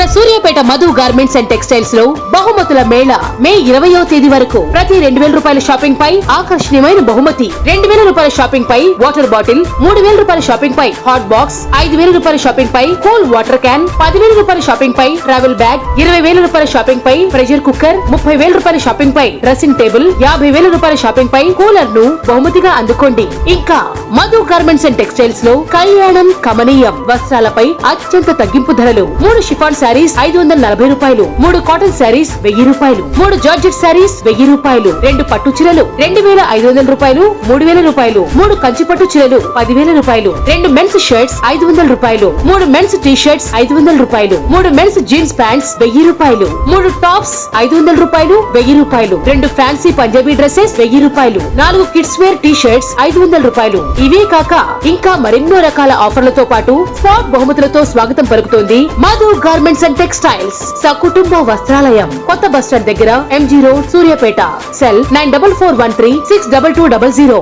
Suryapet Madhu garments and టెక్స్టైల్స్లో బహుమతుల మేళ మే ఇరవయో తేదీ వరకు. ప్రతి రెండు వేల రూపాయల షాపింగ్ పై ఆకర్షణీయమైన బహుమతి. రెండు వేల రూపాయల షాపింగ్ పై వాటర్ బాటిల్ మూడు వేల రూపాయల షాపింగ్ పై హాట్ బాక్స్ ఐదు వేల రూపాయల షాపింగ్ పై కూల్ వాటర్ క్యాన్ పదివేల రూపాయల షాపింగ్ పై ట్రావెల్ బ్యాగ్ ఇరవై వేల రూపాయల షాపింగ్ పై ప్రెషర్ కుక్కర్ ముప్పై వేల రూపాయల షాపింగ్ పై డ్రెస్సింగ్ టేబుల్ యాభై వేల రూపాయల షాపింగ్ పై కూలర్ను బహుమతిగా అందుకోండి. ఇంకా మధు గార్మెంట్స్ అండ్ టెక్స్టైల్స్లో కళ్యాణం కమనీయం వస్త్రాలపై అత్యంత తగ్గింపు ధరలు. మూడు షిఫాన్స్ శారీస్ ఐదు వందల నలభై రూపాయలు మూడు కాటన్ శారీస్ వెయ్యి రూపాయలు మూడు జార్జెట్ శారీస్ వెయ్యి రూపాయలు రెండు పట్టు చీరలు రెండు వేల ఐదు వందల రూపాయలు మూడు వేల రూపాయలు మూడు కంచి పట్టు చీరలు పదివేల రూపాయలు రెండు మెన్స్ షర్ట్స్ ఐదు వందల రూపాయలు మూడు మెన్స్ టీ షర్ట్స్ ఐదు వందల రూపాయలు మూడు మెన్స్ జీన్స్ ప్యాంట్స్ వెయ్యి రూపాయలు మూడు టాప్స్ ఐదు వందల రూపాయలు వెయ్యి రూపాయలు రెండు ఫ్యాన్సీ పంజాబీ డ్రెస్సెస్ వెయ్యి రూపాయలు నాలుగు కిడ్స్ వేర్ టీ షర్ట్స్ ఐదు వందల రూపాయలు. ఇవే కాక ఇంకా మరెన్నో రకాల ఆఫర్లతో పాటు స్పాట్ బహుమతులతో స్వాగతం పలుకుతోంది గార్మెంట్ గార్మెంట్స్ అండ్ టెక్స్టైల్స్ సకుటుంబ వస్త్రాలయం కొత్త బస్ స్టాండ్ దగ్గర MG road Suryapet. Cell nine double four one three six double two double zero.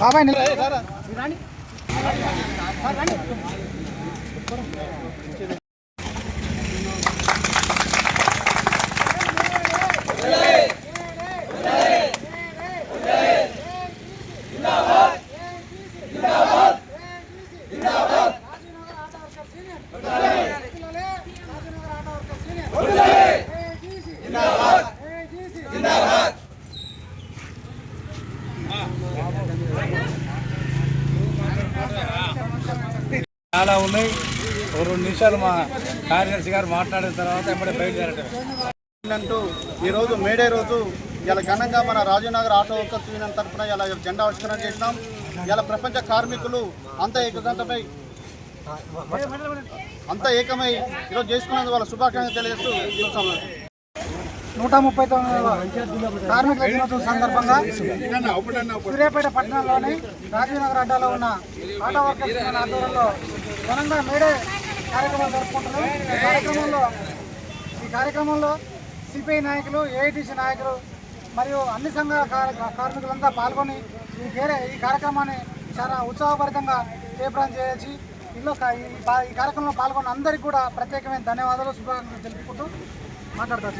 బాబాయ్ జిందాబాద్ రండి. రండి. ఉన్నాయి. ఒక రెండు నిమిషాలు మా కార్యదర్శి గారు మాట్లాడిన తర్వాత ఎప్పుడే బయలుదేరటం అంటూ ఈరోజు మేడే రోజు ఇలా ఘనంగా మన రాజీవ్నగర్ ఆటో వర్కర్స్ యూనియన్ తరఫున ఇలా జెండా ఆవిష్కరణ చేసినాం. ఇలా ప్రపంచ కార్మికులు అంత ఏకగంటపై అంత ఏకమై ఈరోజు చేసుకున్నందుకు వాళ్ళ శుభాకాంక్షలు తెలియజేస్తూ నూట ముప్పై తొమ్మిది కార్మికుల దినోత్సవం సందర్భంగా సూర్యాపేట పట్టణంలోని రాజీవ్నగర్ అడ్డాలో ఉన్న ఆటో వర్కర్స్ ఆధ్వర్యంలో ఘనంగా మేడే కార్యక్రమం జరుపుకుంటున్నాం. ఈ కార్యక్రమంలో ఈ కార్యక్రమంలో సిపిఐ నాయకులు ఏఐటీసీ నాయకులు మరియు అన్ని సంఘాల కార్మికులంతా పాల్గొని ఈ వేరే ఈ కార్యక్రమాన్ని చాలా ఉత్సాహభరితంగా తీవ్రం చేయొచ్చి ఇందులో ఈ కార్యక్రమంలో పాల్గొన్న అందరికీ కూడా ప్రత్యేకమైన ధన్యవాదాలు శుభాకాంక్షలు తెలుపుకుంటూ మాట్లాడతారు